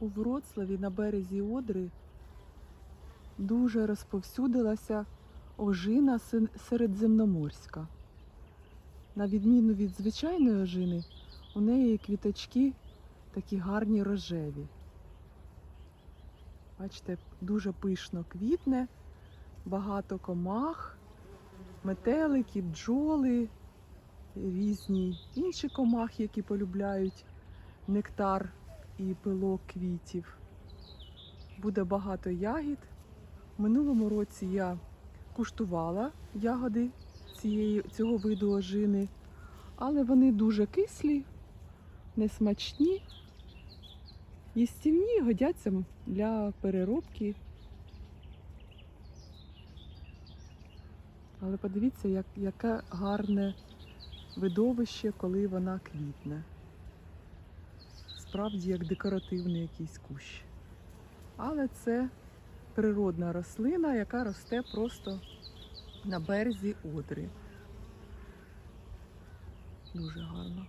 у Вроцлаві на березі Одри дуже розповсюдилася ожина середземноморська. На відміну від звичайної ожини, у неї квіточки такі гарні рожеві. Бачите, дуже пишно квітне, багато комах, метелики, бджоли, різні інші комахи, які полюбляють нектар і пилок квітів. Буде багато ягід. В минулому році я куштувала ягоди цієї, цього виду ожини, але вони дуже кислі, несмачні, їстівні, годяться для переробки. Але подивіться, як, яке гарне видовище, коли вона квітне. Справді як декоративний якийсь кущ. Але це природна рослина, яка росте просто на березі Одри. Дуже гарно.